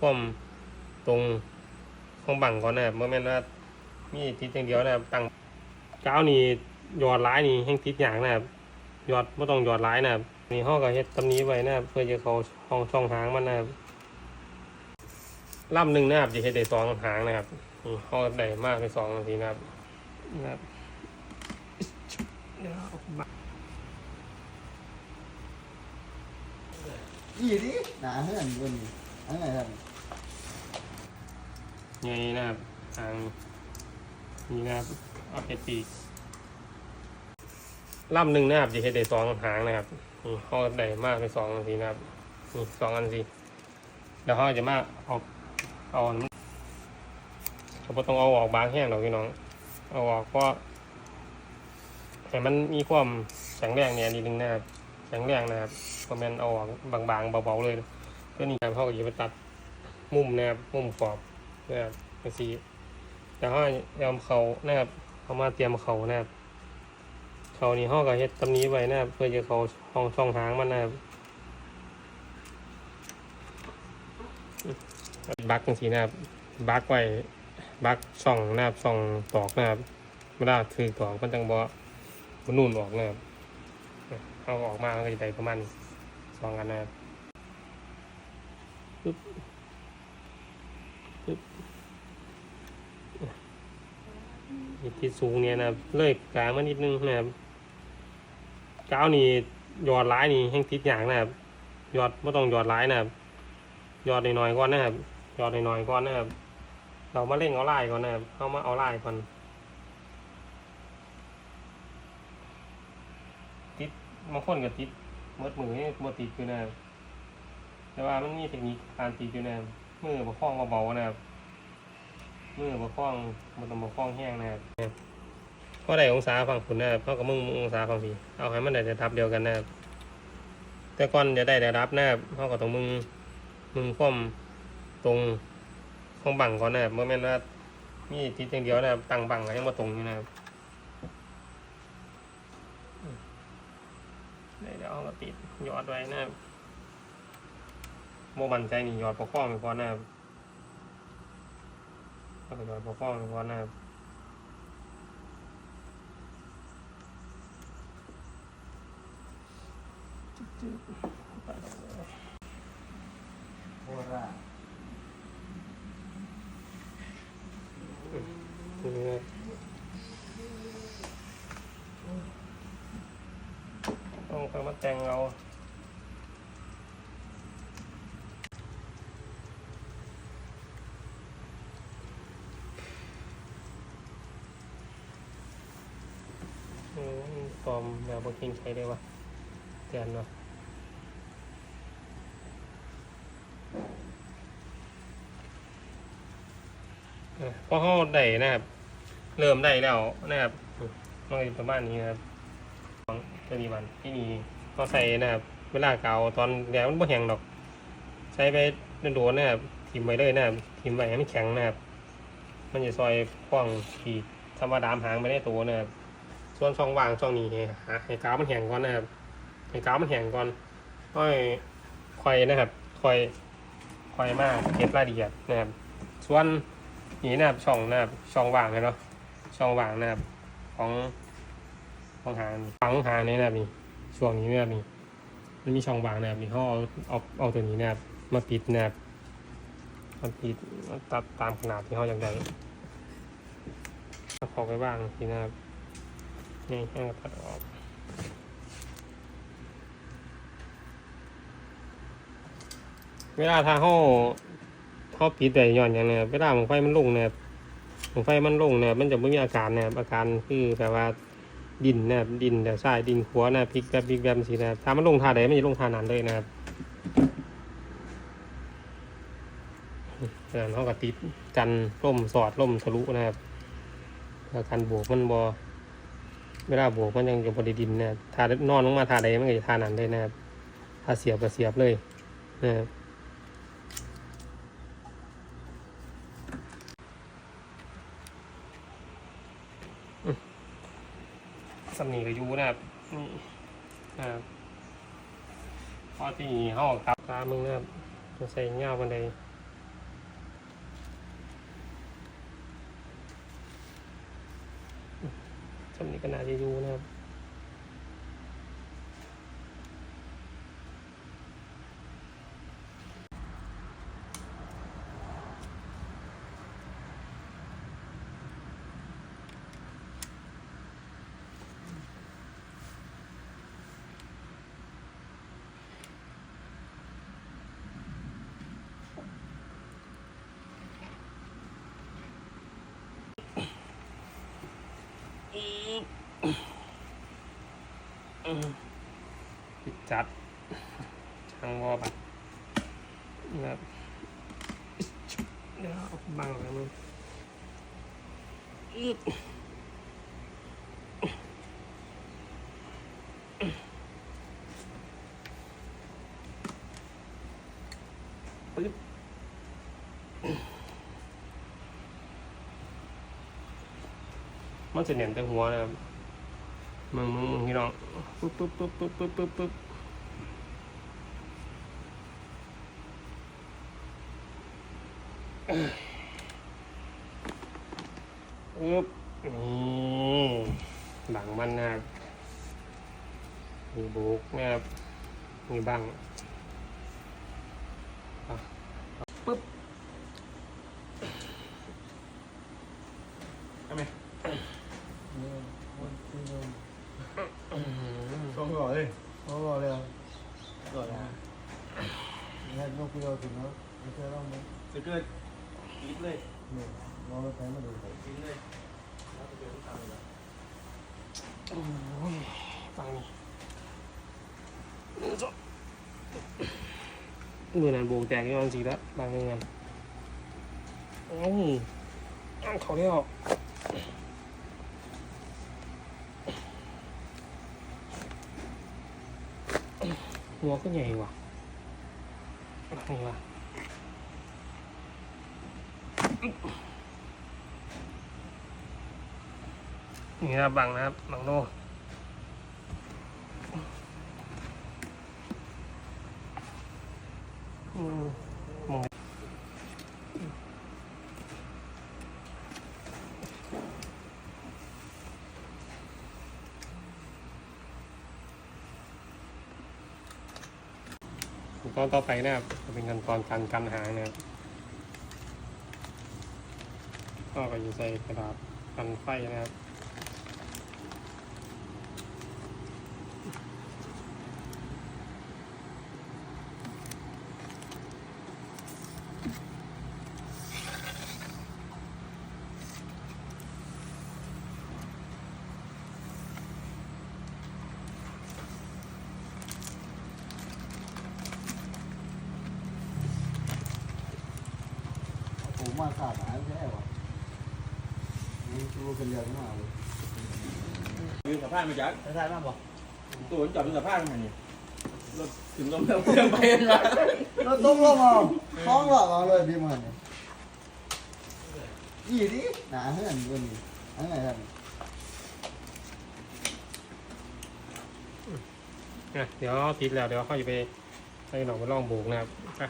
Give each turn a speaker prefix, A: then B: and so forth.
A: ความตรงของบังก่อนนะครับเมื่อแม่นว่ามีติดอย่างเดียวนะครับตั้งก้าวนี่ยอดร้ายนี่แห้งติดอย่างนะครับยอดไม่ต้องยอดร้ายนะครับนี่ห้องก็เฮ็ดตำนี้ไว้นะครับเพื่อจะเขาห้องช่องหางมันนะครับลำหนึ่งนะครับจะเฮ็ดได้สองหางนะครับห้องได้มากเป็นสองทีนะครับนะครับเดี๋ยวเอาบัง
B: อีดิหนาเฮือนบนนี่ อันไหนท่น
A: ไงนะครับทางนี่นะครับเอาเป็ดปีกลำหนึ่งนะครับจะเฮ็ดได้สองหางนะครับนี่เขาได้มากเป็นสองนาทีนะครับนี่สองอันทีแล้วเขาจะมาเอาเอาเขาต้องเอาออกบางแห้งหรอกพี่น้องเอาออกเพราะให้มันมีความแข็งแรงเนี่ยนิดนึงนะครับแข็งแรงนะครับเพระมันเอาออกบางๆเบาๆเลย ก็นี่ครับเขาก็จะไปตัดมุมนะครับมุมขอบนะครับจังซี่แล้วเขายอมเขานะครับเขามาเตรียมเขานะครับเขานี่ห้อก็เฮ็ดตำนี้ไว้นะครับเพื่อจะเขาห้องช่องหางมันนะครับบักจังซี่นะครับ บักไว้บักช่องนะครับช่องตอกนะครับเวลาถือตอกมันจังบ่มันนุ่นออกนะครับเอาออกมาก็จะได้ประมาณสองอันนะครับ ปึ๊บปึ๊บที่สูงเนี่ยนะครับเลยกลางมานิดนึงนะครับก้าวนี่หยอดร้ายนี่แห้งติดอย่างนะครับหยอดไม่ต้องหยอดร้ายนะครับหยอดหน่อยๆก่อนนะครับหยอดหน่อยๆก่อนนะครับเรามาเล่งเอาลายก่อนนะครับเข้ามาเอาลายก่อนติดบางคนก็ติดมดมือนี่บ่ติดอยู่นะครับ แต่ว่ามันมีเทคนิคการติดอยู่นะครับมือประคองเบาๆนะครับมือประคองมันต้องประคองแห้งนะครับพราะได้องศาฝั่งคุณนะครับเพรากับมึงองศาฝั่งพี่เอาให้มันได้ระดับเดียวกันนะครับแต่ก่อนจะได้ระดับนะครับเพรากับตรงมึงมึงคว่ำตรงของบังก่อนนะครับเมื่อแม่นว่ามีทิศอย่างเดียวนะครับตั้งบังก็ยังมาตรงอยู่นะครับได้เดี๋ยวเอามาติดยอดไว้นะครับ โมบันใจนี่ยอดประคองไปก่อนนะครับก็เป็นการปกป้องเฉพาะหน้า
B: โคราช
A: ต้องเข้ามาแต่งเอาเออปลอ มแนวบกิงใช้ได้วะเตือนเนาะพอเขาได้นะครับ เริ่มได้แล้วนะครับมันก็อยู่ประมาณนี้นะครับของตัวนี้มันที่นี่ก็ใส่นะครับ เวลาเก่าตอนแดดมันบ่แห้งดอกใช้ไปโดนๆนะครับทิมไว้เลยนะครับทิมไว้ให้มันแข็งนะครับ มันจะซอยป้องขีดธรรมดามหางไม่ได้ตัวนะครับ ส่วนช่องว่างช่องนี้ให้หาให้กาวมันแห้งก่อนนะครับให้กาวมันแห้งก่อนค่อยค่อยนะครับค่อยค่อยมากเก็บรายละเอียดนะครับ ส่วนนี้นะครับช่องนะครับช่องว่างเลยเนาะช่องว่างนะครับของของหางฝังหางนี่นะครับนี่ช่วงนี้นะครับนี่มันมีช่องว่างนะครับนี่เขาเอาเอาเอาตัวนี้นะครับมาปิดนะครับมาปิดตัดตามขนาดที่เขาอยากได้พอไปบ้างทีนะครับ นี่ให้เราตัดออกเวลาทางเขาเขาปิดแต่ย้อนอย่างเนี้ยเวลาของไฟมันลงเนี่ยของไฟมันลงเนี่ยมันจะไม่มีอาการเนี่ยอาการคือแบบว่าดินนะครับดินแต่ใช่ดินขัวนะพลิกแบบพลิกแบบสีนะถ้ามันลงท่าใดมันจะลงท่านั้นเลยนะครับอ่าเขาก็ติดกันร่มสอดร่มทะลุนะครับแล้วกันบวกมันบอ เวลาบวกมันยังจะบไดิดินนะครับถ้านอนลงมาท่าใดมันก็จะทานั้นเลยนะครับถ้าเสียบก็เสียบเลยนะครับสำนีกับยูนะครับนี่นะครับพอที่ห้องครับตามึงนะครับจะใส่เงาบันได สำนี้ก็น่าจะอยู่นะครับ ปิดจัดช่างวอบัตนะครับเดี๋ยวเอาบังอะไรมึงปึ๊บมันจะเนียนแต่หัวนะครับ มึงมึงมึงพี่น้องปุ๊บปุ๊บปุ๊บปุ๊บปุ๊บปุ๊บปุ๊บปุ๊บนี่บังมันนะครับมีบุกนะครับมีบังปุ๊บ
B: ทำไม
C: จะเกิดอีกเลย
B: นี่มองไปแทนมาดูไป
C: อีกเลยแล้วจะเป็นตามเลย
A: โอ้ยฟังนี่มือนั้นโบกแตกยังสิแล้วบางเงินเอ้าอ้าวเขาเรียกหัวก็ใหญ่ว่ะนี่ว่ะ นี่นะครับบังนะครับบังโลอืมมองขั้นตอนต่อไปนะครับจะเป็นขั้นตอนการกันหางนะครับ ก็ก็อยู่ใส่กระดาษกันไฟนะครับ
B: ผมมาขาดหายแค่วะนี่ ตัวเป็นเรื่องมากเลย
C: ยืนสะพานมาจาก
B: ได้ได้บ้างปะ
C: ตัวจอดบนสะพานมันนี่รถถึงลมแล้วเรื่องไปนะ
B: เราต้องลงเอาท้องหลอกเอาเลยพี่มันยี่ดิหนาเฮือนวันนี้อันไหนท่าน
A: อะเดี๋ยวติดแล้วเดี๋ยวค่อยไปให้หนองไปล่องโบกนะครับไป